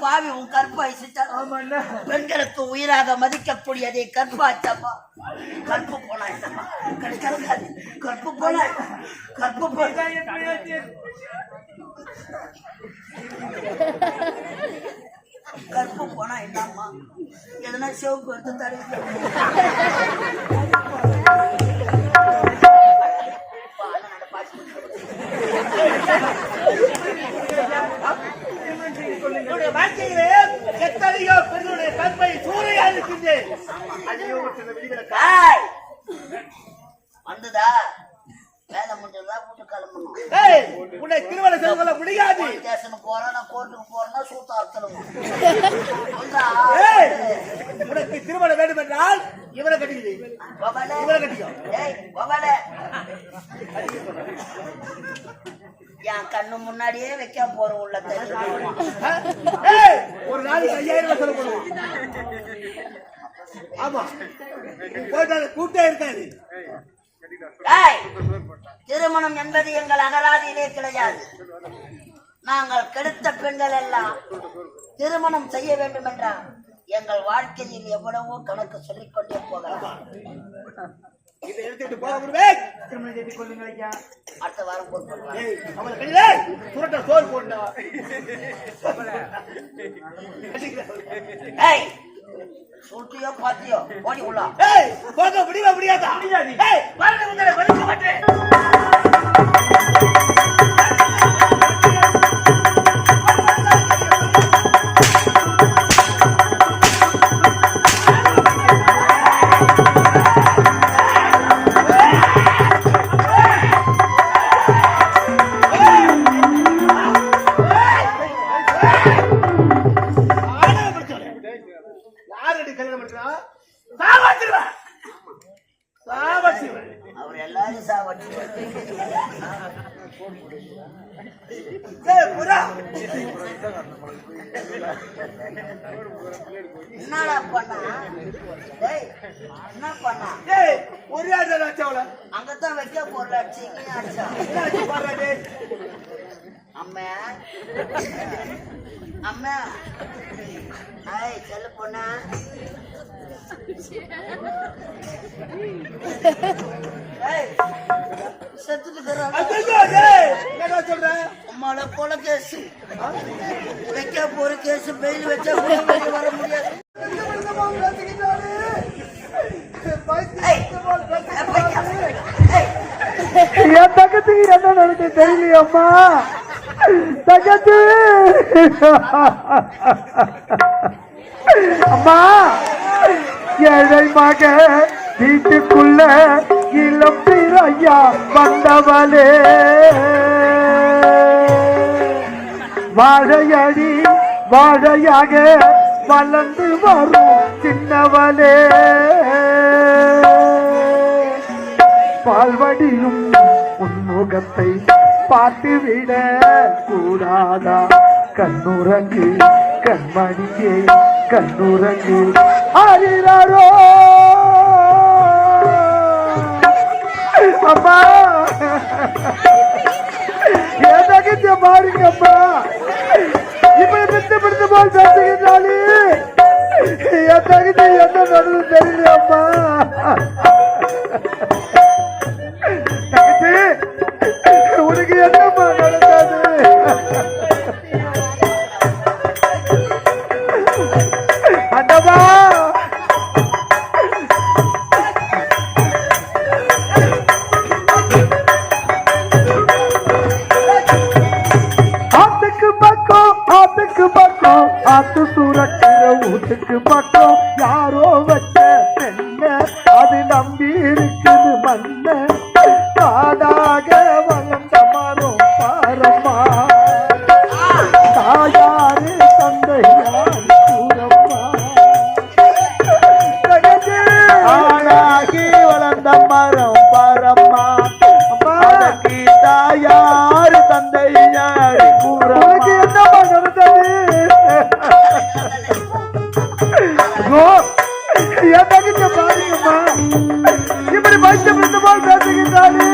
பாவி உன் கற்பு அடிச்சுட்டாங்க ஆமாண்ணா. பெண்களுக்கு உயிராக மதிக்கக்கூடியதை கற்பாச்சம்மா கற்பு போனா என்னம்மா கற்காது கற்பு போனா கற்பு போனா இதான் போனா என்னம்மா எதனா சிவப்பு எடுத்து தடவி வாழ்க்கையிலே எத்தனையோ பெண்களுடைய கற்பை சூறையா இருக்கின்றேன் ஐயோ வந்துதா? கிளம்பணும் உன்னை கொள்ள முடியாது. ஸ்டேஷனுக்கு போறேன் நான் கோர்ட்டுக்கு போறேன்னா சூத்தா உனக்கு திருமணம் வேண்டும் என்றால் இவரை கட்டிக்கிது இவரை கட்டிக்கோ. என் கண்ணு முன்னாடியே வைக்க போற உள்ள ஒரு நாளைக்கு ஐயாயிரம் ரூபாய் செலவு பண்ணுவோம் ஆமா. போயிட்டு கூட்டே இருக்காது திருமணம் என்பது எங்கள் அகராதியிலே கிடையாது. நாங்கள் கெடுத்த பெண்கள் எல்லாம் திருமணம் செய்ய வேண்டும் என்றால் எங்கள் வாழ்க்கையில் எவ்வளவோ கணக்கு சொல்லிக் கொண்டே போகலாம். இதை எடுத்துட்டு போக முடியும் திருமணம் செய்து கொள்ளுங்கள் ஐயா. அடுத்த வாரம் சோறு சுட்டியோ பாத்தியோ? ஓடி உள்ள. ஏய் போக முடியுமா முடியாதா? முடியாது. ஏய் வரது முன்னாடி வலிக்க மாட்டேன் அவர் எல்லாரும் புறா. என்னடா பண்ணா? என்ன பண்ணா? ஒரு தான் வச்சவள அங்கதான் வைக்க போறல சீனி அடிச்சா. அம்மா. அம்மா. ஐய் செல்ல பொண்ணா. அம்மால கேஸ் வைக்க போற கேஸ் பெயில் வச்சா வர முடியாது என் தங்கத்துக்கு என்ன நடக்கு தெரியலையம்மா தங்கத்து அம்மா! ஏழை மக வீட்டுக்குள்ள இளம் ஐயா வந்தவளே. வாழையடி வாழையாக வளர்ந்து வரும் சின்னவளே. பால்வடியும் உன்முகத்தை பார்த்துவிட கூடாதா? கண்ணுறங்கு கண்மணியே கண்ணுறங்கில் அறிறாரோ அப்பா! எதகிட்ட பாருங்கப்பா. இப்படி பித்து பிடித்து போல் பேசுகின்றாலே என் தகுதி என்ன நடந்தது தெரியல. மரம் பரம்மா அதற்கு தாயார் தந்தையார் உனக்கு என்னம்மா நடந்தது என்னகிட்ட பாருங்கம்மா. இப்படி பைசம் இந்த போல் பேசுகின்றாரு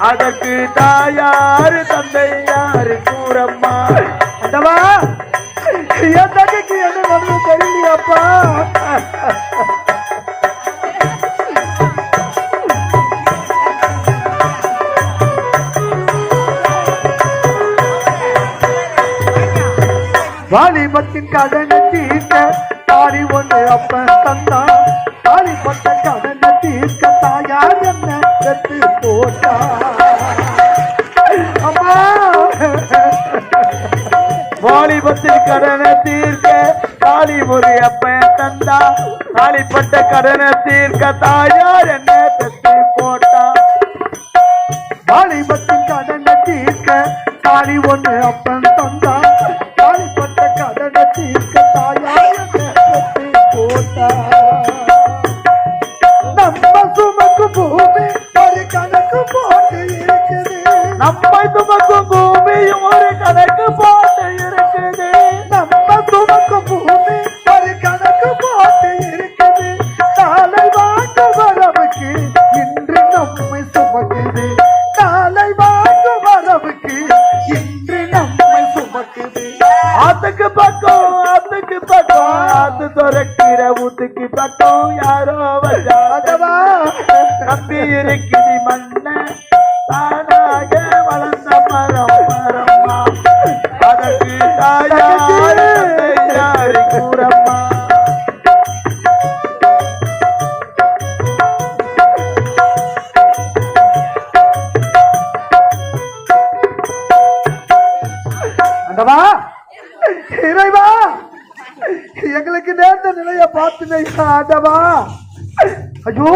அதற்கு தாயார் தந்தையார் கூறம்மா. அந்தவா என் தங்கைக்கு என்ன வந்து தெரியலையாப்பா வாலிபத்தின் கடனை தீர்த்த தாரி ஒன்று அப்ப தந்தா போட்டா. அம்மா. வாலிபத்தில் கடனை தீர்க்க காளி ஒரு அப்பன் தந்தா. காளிப்பட்ட கடனை தீர்க்க தாயார் என்ன பெற்று போட்டா. வாலிபத்தில் ஆண்டவா ஐயோ.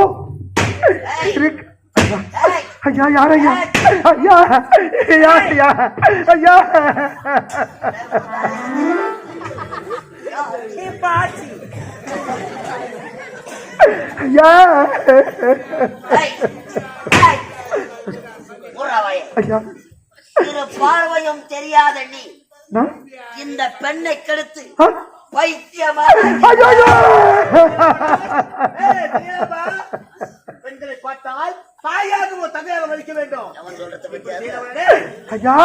ஐயா யார் ஐயா? ஐயா. ஐயா ஐயா. ஐயா. தெரியாத நீ இந்த பெண்ணை கெடுத்து ஐயா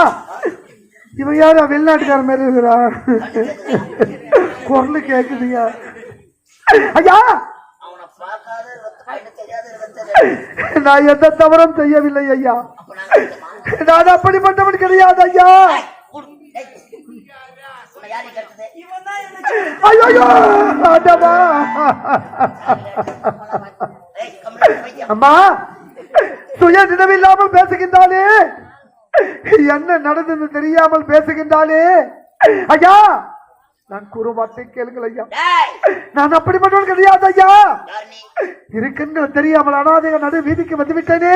இவன் யாரா வெளிநாட்டுக்கார மாதிரி இருக்கிறா குரல் கேக்குதுயா ஐயா! நான் எந்த தவறும் செய்யவில்லை ஐயா. நான் அப்படிப்பட்டவன் கிடையாது ஐயா. ஐயோ ஆண்டவா. அம்மா சுய நினைவில்லாமல் பேசுகின்றாளே. என்ன நடந்தது தெரியாமல் பேசுகின்றாளே. ஐயா நான் கூறு வார்த்தை கேளுங்கள் ஐயா. நான் அப்படிப்பட்டவன் கிடையாது ஐயா. இருக்குன்னு தெரியாமல் அனாதைக நடு வீதிக்கு வந்து விட்டேனே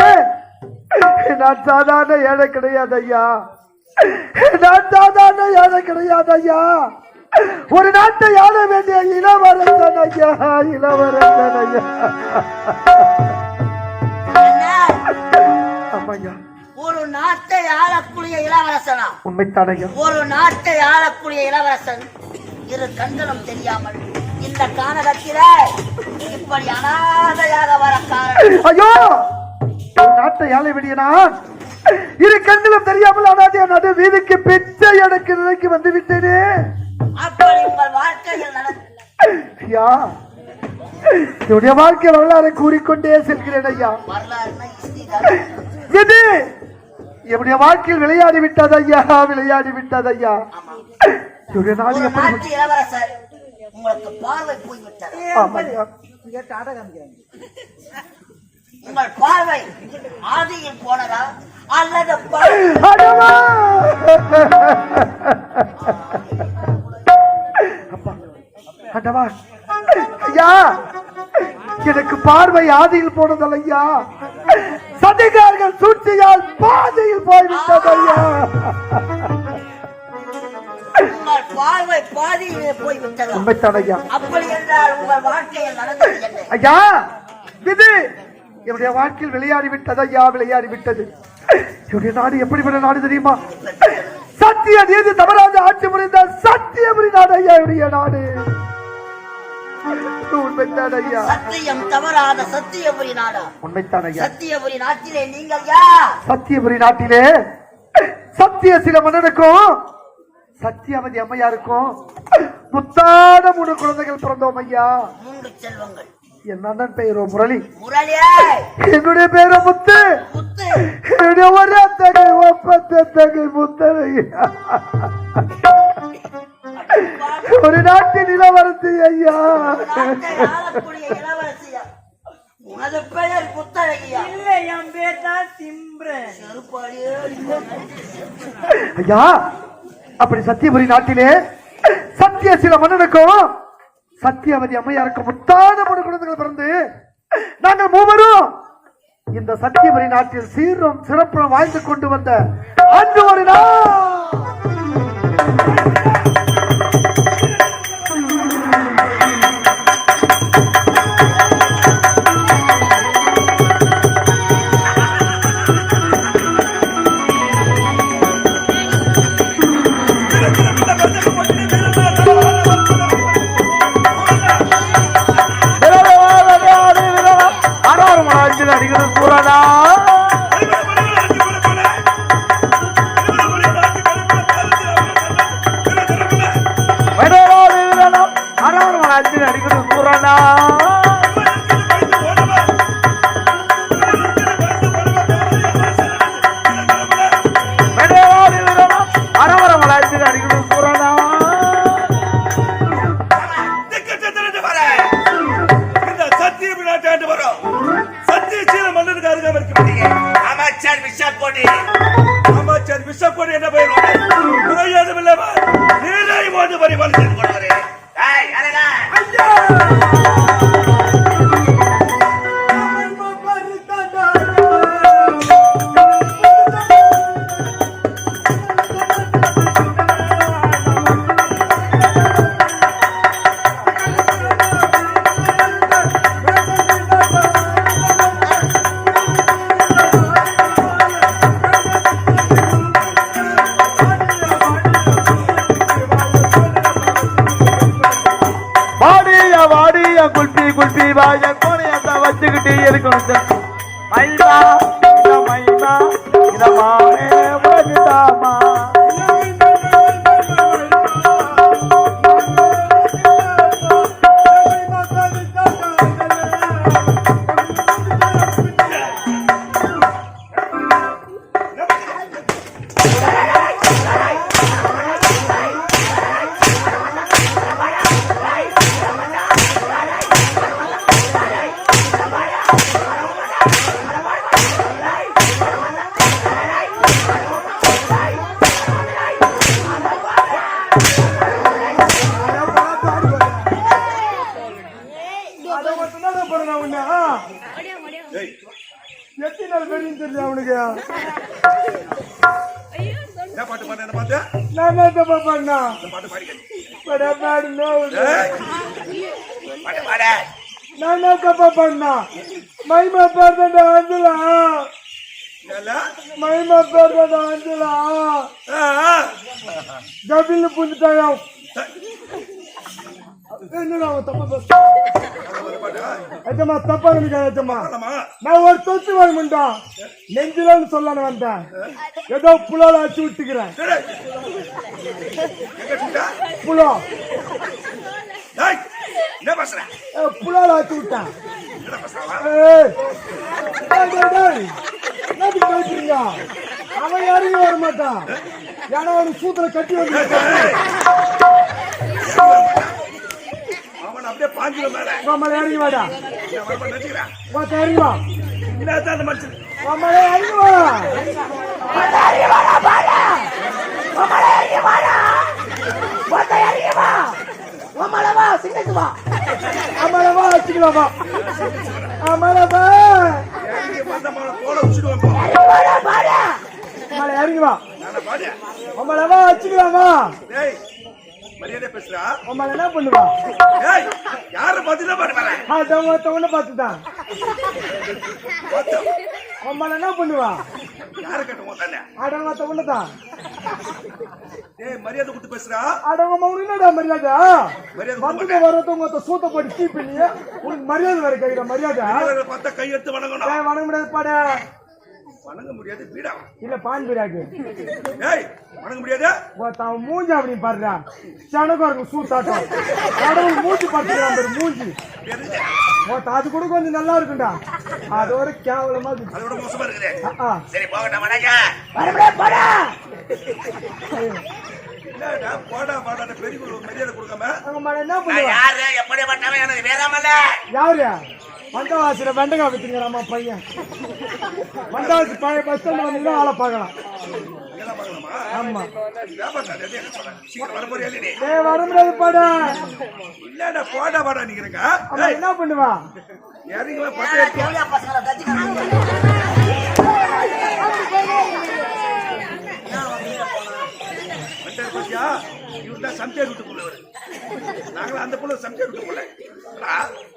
நான் சாதாரண ஏழை கிடையாது ஐயா. நான் சாதாரண ஏழை கிடையாது ஐயா. ஒரு நாட்டை ஆள வேண்டிய இளவரசன் ஐயா இளவரசன் ஐயா? ஆமாய்யா. ஒரு நாட்டை ஆளக்கூடிய இளவரசனா? ஒரு நாட்டை ஆளக்கூடிய இளவரசன் இரு கண்களும் தெரியாமல் இந்த கானகத்தில இப்படி அனாதையாக வர காரணம். ஐயோ! நாட்டை ஆள வேண்டிய நான் இரு கண்களும் தெரியாமல் அனாதைய நடு வீதிக்கு பிச்சை எடுக்க நிலைக்கு வந்து விட்டேனே. அப்படி உங்கள் வாழ்க்கையில் நடந்த ஐயா என்னுடைய வாழ்க்கை வரலாறை கூறிக்கொண்டே செல்கிறேன் ஐயா. இது என்னுடைய வாழ்க்கையில் விளையாடி விட்டது ஐயா விளையாடி விட்டது ஐயா. என்னுடைய நாடு எப்படி உங்களுக்கு பார்வை போய்விட்டது. உங்கள் பார்வை ஆதியில் போனதா? அல்லது ஐயா எனக்கு பார்வை ஆதியில் போனதல்ல ஐயா. சதிகார்கள் சூழ்ச்சியால் பாதையில் போய்விட்டது ஐயா. பார்வை பாதியிலே போய்விட்டதா? உண்மைத்தான் ஐயா. அப்படி என்றால் உங்கள் வாழ்க்கையில் நடந்தது ஐயா இது என்னுடைய வாழ்க்கையில் விளையாடி விட்டது ஐயா விளையாடி விட்டது என்னுடைய நாடு எப்படிப்பட்ட நாடு தெரியுமா? சத்திய நீதி தவறாக ஆட்சி புரிந்த சத்தியபுரி நாடு ஐயா என்னுடைய நாடு. உண்மைத்தான் ஐயா. சத்தியம் தவறாத சத்தியபுரி நாடா உண்மைத்தான் ஐயா சத்தியபுரி நாட்டிலே நீங்கள் யார்? சத்தியபுரி நாட்டிலே. சத்திய சில மன்னனுக்கும் சத்தியவதி அம்மையாருக்கும் முத்தான மூணு குழந்தைகள் பிறந்தோம் ஐயா. மூன்று செல்வங்கள். என் அண்ணன் பெயரோ முரளி? என்னுடைய பெயரோ முத்து. முத்து. என்னுடைய ஒரே தகை ஒப்பத்த தகை முத்தரையா ஒரு நாட்டின் இளவரசி ஐயா. உனது பெயர் இல்ல என் பேர் தான் சிம்ரன் ஐயா அப்படி சத்தியபுரி நாட்டிலே சத்திய சில மன்னனுக்கும் சத்தியவதி அம்மையாருக்கும் முத்தான மூணு குழந்தைகள் பிறந்து நாங்கள் மூவரும் இந்த சத்தியபுரி நாட்டில் சீரும் சிறப்பும் வாழ்ந்து கொண்டு வந்த அன்று ஒரு நாள். மைதா இத பாட்டு பாடு என்ன பாட்டு? நான் என்ன தப்பா பண்ணா பாட்டு பாடிக்க. படப்பாடு நோவுது ஏய், பாட்டு பாடு. நான் என்ன தப்பா பண்ணா இல்ல மகிமா பேர்தண்ட வந்துலாம் ஆ, ஆ. கபில் புந்துட்டாயா என்னடா அவன் தப்பா பேச தப்பா நினைக்காத பாடலாமா நான் ஒரு தொத்து வாங்கண்டா நெஞ்சிலன்னு சொல்லணும் வந்தேன். ஏதோ புலால அச்சு விட்டுக்கிறேன். புலா. புலால அச்சு விட்டேன். என்ன பேசுறா? ஏய், டேய், டேய், டேய். என்னத்துக்கு பயப்படுறீங்க? அவன் இறங்கி பாஞ்சில மேல நம்மள இறங்கி வாடா பார்த்து இறங்கி வா. என்னதான் மனுஷன்? நம்மள இறங்கி வா நம்மள வா வச்சுக்கலாம் வா. நம்மள வா இறங்கி வந்த போல போ. நம்மள இறங்கி வா. நானே பாடு நம்மள வா வச்சுக்கலாம் வா. டேய் மரியாதை பேசுறா நம்மள என்ன பண்ணுவா? ஏய் யார பாத்துதான் பாடு வரேன் ஆட்டவங்க ஒண்ணு பார்த்துதான். நம்மள என்ன பண்ணுவா? யார கட்டுவோம் தானே ஆடவங்க ஒண்ணுதான் ஏய் மரியாதை கொடுத்து பேசுறா ஆடவங்க மௌனம் என்னடா மரியாதை? மரியாதை வந்துட்டு வரதவங்க சூத்த போட்டு கீப் பண்ணி உனக்கு மரியாதை வேற கேக்குற மரியாதை. பார்த்தா கையெடுத்து வணங்கணும். ஏய், வணங்க முடியாது பாட. வணங்க முடியாது வீடா இல்ல பான் பிராக்கு ஏய் வணங்க முடியாது? அவன் மூஞ்சி அப்படின்னு பாருடா. சனகம் இருக்கும் சூத்தாட்டம். கடவுள் மூஞ்சி பார்த்துக்கிறான் பாரு மூஞ்சி? ஓத்த அது கூட கொஞ்சம் நல்லா இருக்கும்டா. அதோட கேவலமா இருக்கு. அதோட மோசமா இருக்குது. சரி போகட்டும் வணங்க வரமுடியாது போடா. என்னடா போடா பாடாத பெரிய மரியாதை கொடுக்காம? என்ன நான் பண்ணுவா? யாரு? எப்படிப்பட்டவன் எனக்கு வேறாமல்ல யாரு? மண்டவாசில வெண்டக்காய் வித்துங்கிறாமா பையன். மண்டவாசி பழைய பஸ் ஸ்டாண்ட் வந்தீங்கன்னா ஆளை பார்க்கலாம். ஆமா. சீக்கிரம் வர முடியாது பாட. இல்லடா போடா பாடா நிக்கிறேங்க. என்ன பண்ணுவா. வந்தாரு பாத்தியா இவர் தான் விட்டு போனவர் நாங்களும் அந்த புள்ள சம்தியார் விட்டு போல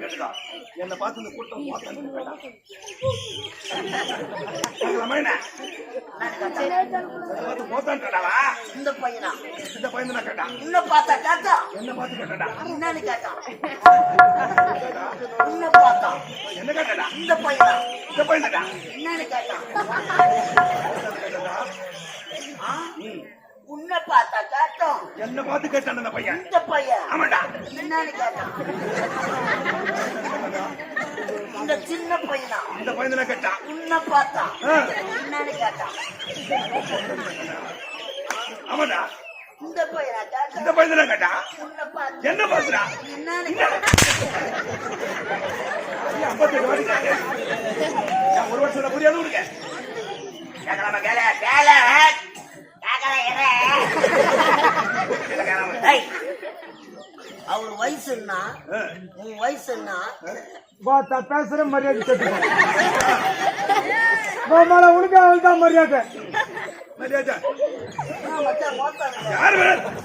கேட்டுக்கா. என்னை பார்த்து இந்த கூட்டம் மோத்தான்னு பார்த்து இந்த பையனா? இந்த பையன் நான் கேட்டான். இன்னும் பார்த்தா கேட்டா? என்ன பார்த்து கேட்டா என்னன்னு கேட்டான் இன்னும் என்ன கேட்டா இந்த பையனா? இந்த பையன் கேட்டா என்னன்னு கேட்டான்? உன்னை பார்த்தா கேட்டோம். என்ன பார்த்து கேட்டான் அந்த பையன். இந்த பையன். ஆமாடா. என்னன்னு கேட்டான் சின்ன பையனா? இந்த பையன் கேட்டான் உன்னை பார்த்தா. ஆ, என்னன்னு கேட்டான் ஆமாடா இந்த பையனா இந்த பையன் கேட்டான் உன்னை பார்த்தா. என்ன பாக்குறா என்னன்னு ஐம்பத்தெட்டு கேட்டேன். ஏன் ஒரு வருஷம் புரியாது உனக்கு. கேட்கலாமா கேள கேள. ஏய், அவர் வயசுன்னா உன் வயசுன்னா பார்த்தா பேசுற மரியாதை கேட்டுக்கோ. மேல உனக்கு அவள் தான் மரியாதை. மரியாதை. யாரு வேணும்?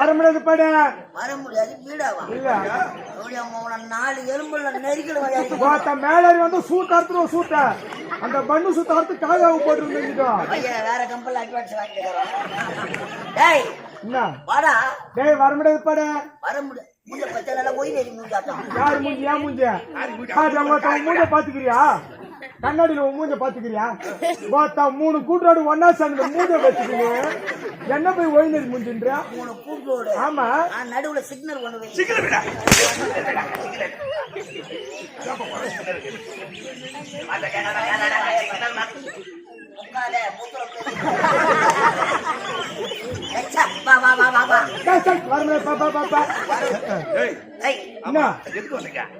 ஐயோ. வர முடியாது பாட. வர முடியாது வீடாவா? இல்ல. அப்படியே அவனை நாலு எலும்புல நெருக்கிடுவா இறங்கி பார்த்தா மேலாரி வந்து சூத்த அறுத்துருவோம் சூத்த அந்த பண்ணு சூத்த அறுத்து காகாவு போட்டு பையன் வேற கம்பெனில அட்வான்ஸ் வாங்கிட்டு டேய் என்ன? வாடா. டேய் வர முடியாது பாட. வர முடியாது மூஞ்ச பச்சை நல்லா ஒய் நெறி மூஞ்சாட்டம் யார் மூஞ்சி ஏன் மூஞ்சி? மூஞ்ச பாத்துக்கிறியா? கண்ணாடியில உன் மூஞ்ச பாத்துக்கிறியா பார்த்தா மூணு கூட்டோடு ஒன்னா சேர்ந்து மூஞ்ச வச்சுக்கின்னு என்ன போய் ஒழுங்கி மூஞ்சின்ற மூணு கூட்டோடு ஆமா நடுவுல சிக்னல் ஒண்ணு சீக்கிரம் விடா. அந்த எதுக்கு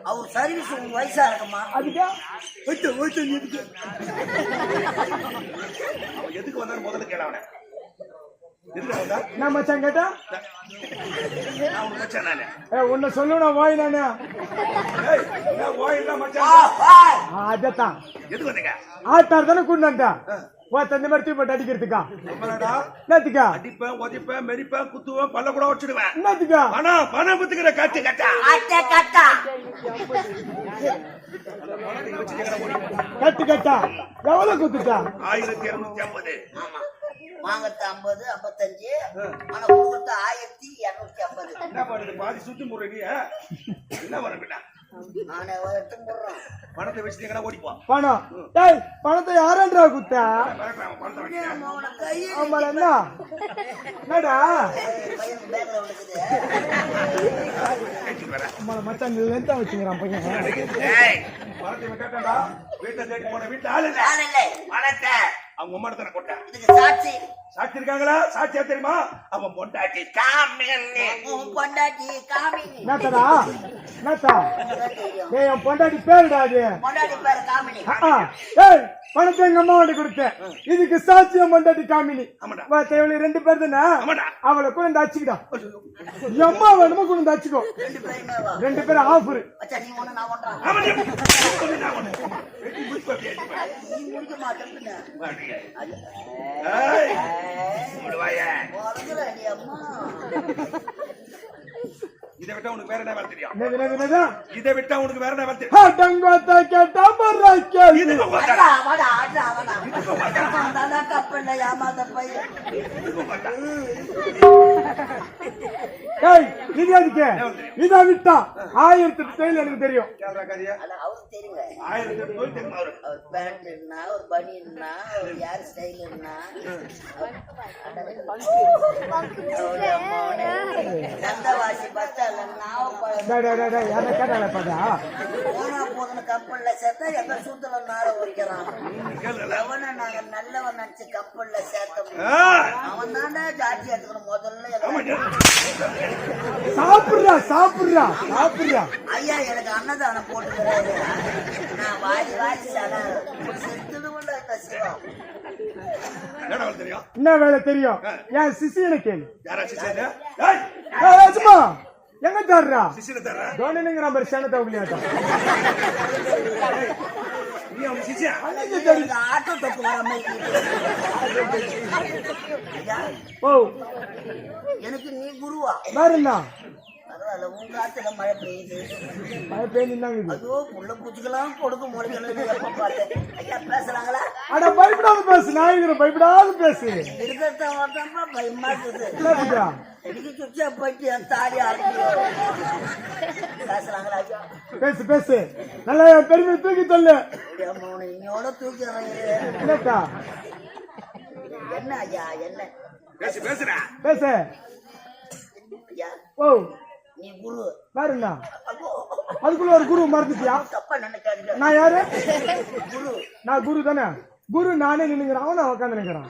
அவர் சர்வீஸ் உங்க வயசா இருக்குமா அதுக்கா எதுக்கு? வந்தாரு முதல்ல கேள அவனை நான் மச்சான் கேட்டா உன்னை சொல்லணும் வாய் வா. அதத்தான். ஆட்டார் தானே கூண்டாண்டா வா தண்ணி மாதிரி தூக்கி போட்டு அடிக்கிறதுக்கா? நம்மளடா என்னத்துக்கா? அடிப்பேன் உதைப்பேன் மெரிப்பேன் குத்துவேன் பல்ல கூட வச்சிடுவேன். என்னத்துக்கா? பணம் பணம் குத்துக்கிற கட்டு. கட்டா கட்டா கட்டு கட்டா. எவ்வளவு குத்துட்டா? ஆயிரத்தி இருநூத்தி ஐம்பது. ஆமா வாங்கத்த ஐம்பது ஐம்பத்தஞ்சு. ஆனா கொடுத்த ஆயிரத்தி இருநூத்தி ஐம்பது. என்ன பண்ணுது? பாதி சுத்தி முறை என்ன வரப்பிட்டா நானே எடுத்து போடுறேன் பணத்தை வச்சுட்டீங்கன்னா ஓடிப்போம் பணம். டேய் பணத்தை யாரன்றா குத்தா ஆமா என்ன? என்னடா? மச்சான் லென்த்தா வச்சுக்கிறான் பையன். ஏய், பணத்தை விட்டாட்டா வீட்டை தேடி போன வீட்டுல ஆளு இல்ல. யாரும் இல்லை. பணத்தை. அவங்க உம்மா தானே கொட்டேன் இதுக்கு சாட்சி சாட்சி இருக்காங்களா? சாட்சியா தெரியுமா? அவன் பொண்டாட்டி உன் பொண்டாட்டி காமினி. உனக்குதான் தெரியும் ஏய் என் பொண்டாட்டி பேருடா அது. பொண்டாட்டி பேரு காமினி. ஆ, ஏய் பணத்தை எங்க அம்மா கிட்ட கொடுத்தேன். இதுக்கு சாட்சியம் பொண்டாட்டி காமினி. ஆமாடா. வா தேவலி ரெண்டு பேர் தானே? ஆமாடா. அவளை கூட இந்த அச்சுக்கிட்டா என் அம்மா வேணுமோ கூட இந்த அச்சுக்கோ ரெண்டு பேருமே வா. ரெண்டு பேரும் ஆஃபர் மச்சா நீ ஒண்ணு நான் ஒன்றா ஆமா, நீ- ஒண்ணு நான் ஒண்ணு. வெட்டி முடிச்சு அப்படியே அடிப்பேன். நீ முடிக்க மாட்டேன்னு வாடிங்க. அது ஏய், ஏய், மூடுவாயே. உறங்குற அடி அம்மா இதை விட்டா உனக்கு வேற என்ன வேலை தெரியும். இதை விட்டா உனக்கு வேற என்ன வேலை தெரியும். டங்கோத்தா கேட்டா கேள்வி இதுக்கு வாடா வாடா கப்பல்ல ஏமாந்த பையன். இதுக்கு மாட்டா. ஏய் இது எதுக்கு இதை விட்டா. ஆயிரத்தி எட்டு தையல் எனக்கு தெரியும். அவருக்கு தெரியுங்க. ஆயிரத்தி நோய் தெரியுமா அவருக்கு? அவர் பேண்ட்னா ஒரு ஒரு நந்தவாசி டேய், டேய், டேய், யாரை கேட்டாலே பாத்தா போனா போதுன்னு கப்பல்ல சேர்த்தா எங்க சூத்துல நார கேளுடா. எவனை நாங்க நல்லவன் நினைச்சு கப்பல்ல சேர்த்தோம் அவன் தாண்டா ஜாட்சி எடுத்துக்கணும் முதல்ல. சாப்பிடுறா சாப்பிடுறா சாப்பிடுறா ஐயா எனக்கு அன்னதானம் போட்டுக்கிறாரு நான் வாரி வாரி செத்துடுவோம்ல இந்த சிவம் என்ன வேலை தெரியும் ஏன் சிசியனை கேளு யாரா சிசியனு? எங்க தர்றா. தோனிங்கிற மாதிரி அவனுக்கு சிசியா? எனக்கு ஆட்டோ தப்பு வர மாதிரி ஐயா, ஓ. எனக்கு நீ குருவா. வேற என்ன? பரவாயில்ல உங்க ஆத்துல மழை பெய்யுது. மழை பெய்யுந்தாங்க ஐயோ புள்ள பூச்சிக்கெல்லாம் கொடுக்க முடியலன்னு எப்ப பார்த்தேன் ஐயா பேசுறாங்களா? அட பயப்படாத பேசு நாயகர் பயப்படாத பேசு. இருக்கிறத பார்த்தா பயமா இருக்குது. சுச்சா போயிட்டு என் தாடி பேசுறாங்களா ஐயா? பேசு பேசு. நல்லா பெருமை தூக்கி தள்ளு இன்னோட என்னக்கா? என்ன ஐயா என்ன? பேசு பேசுடா. பேசு. ஐயா. ஓ. நீ குரு வேற என்ன அதுக்குள்ள ஒரு குரு மறந்துட்டியா? தப்பா நினைக்காதீங்க. நான் யாரு? குரு. நான் குரு தானே. குரு நானே நின்னுங்கிறான் அவன் நான் உட்காந்து நினைக்கிறான்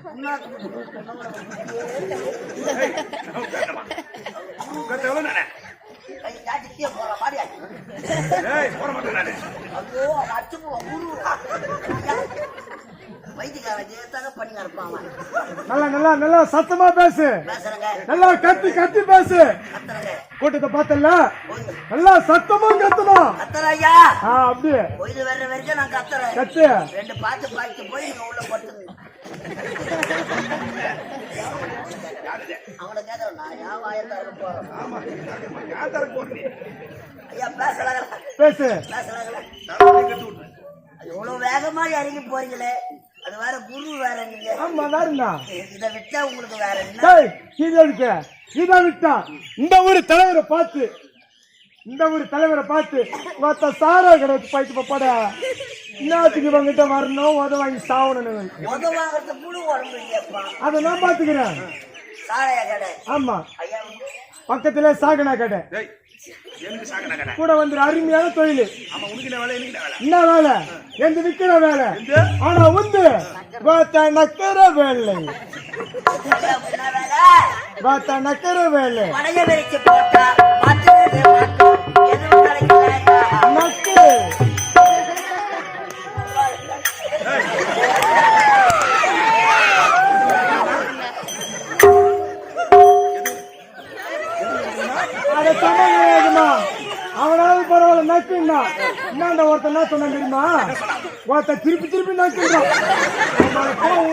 போற மாட்டேன் குரு. வைத்தியக்காரன் தேத்தாக பண்ணி நடப்பான் அவன் நல்லா நல்லா நல்லா சத்தமா பேசு. பேசுறேங்க. நல்லா கத்தி கத்தி பேசு. கூட்டத்தை பார்த்தல நல்லா சத்தமா கத்தணும். கத்துற ஐயா ஆ அப்படியே. பொய்து வர்ற வரைக்கும் நான் கத்துறேன். கத்து. ரெண்டு பாத்து பாத்து போய் நீங்க உள்ள படுத்துங்க? அவனை கேட்கறேன் நான் ஏன் வாயத்தாரு போறேன்? ஆமா, தரக்கு? ஐயா பேசலாங்களா? பேசு. பேசலாங்களா. இவ்வளவு வேகமா இறங்கி போறீங்களே. அது வேற குரு வேற நீங்க. ஆமா வேற என்ன? இதை விட்டா உங்களுக்கு வேற என்ன? டேய் இது எதுக்கு இதை விட்டா. இந்த ஊர் தலைவரை பார்த்து இந்த ஊர் தலைவரை பார்த்து ஒருத்த சாரா கடை வச்சு போயிட்டு போப்பாடா இன்னத்துக்கு இவங்கிட்ட வரணும் உத வாங்கி சாவணும் உத வாங்குறது கூட உடம்பு இல்லையப்பா அதை நான் பாத்துக்கிறேன் சாரையா கடை. ஆமா. பக்கத்துல சாகனா கடை. கடை கூட வந்து அருமையான தொழில். என்ன வேலை? எந்த விக்கிற வேலை? எந்த? ஆனா உந்து பாத்தா நக்கற வேலை? பாத்தா நக்கற வேலை. திருப்பின்னா என்ன ஒருத்தன் என்ன சொன்ன தெரியுமா? ஒருத்தன் திருப்பி திருப்பி நான் சொல்றான்.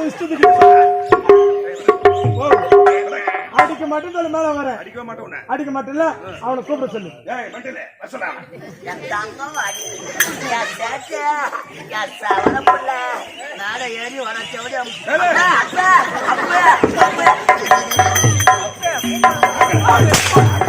இஷ்டத்துக்கு அடிக்க மாட்டேன் சொல்ல மேல வர. அடிக்க மாட்டேன் அடிக்க மாட்டேன்ல? அவனை கூப்பிட சொல்லு. மேல ஏறி வர அப்ப.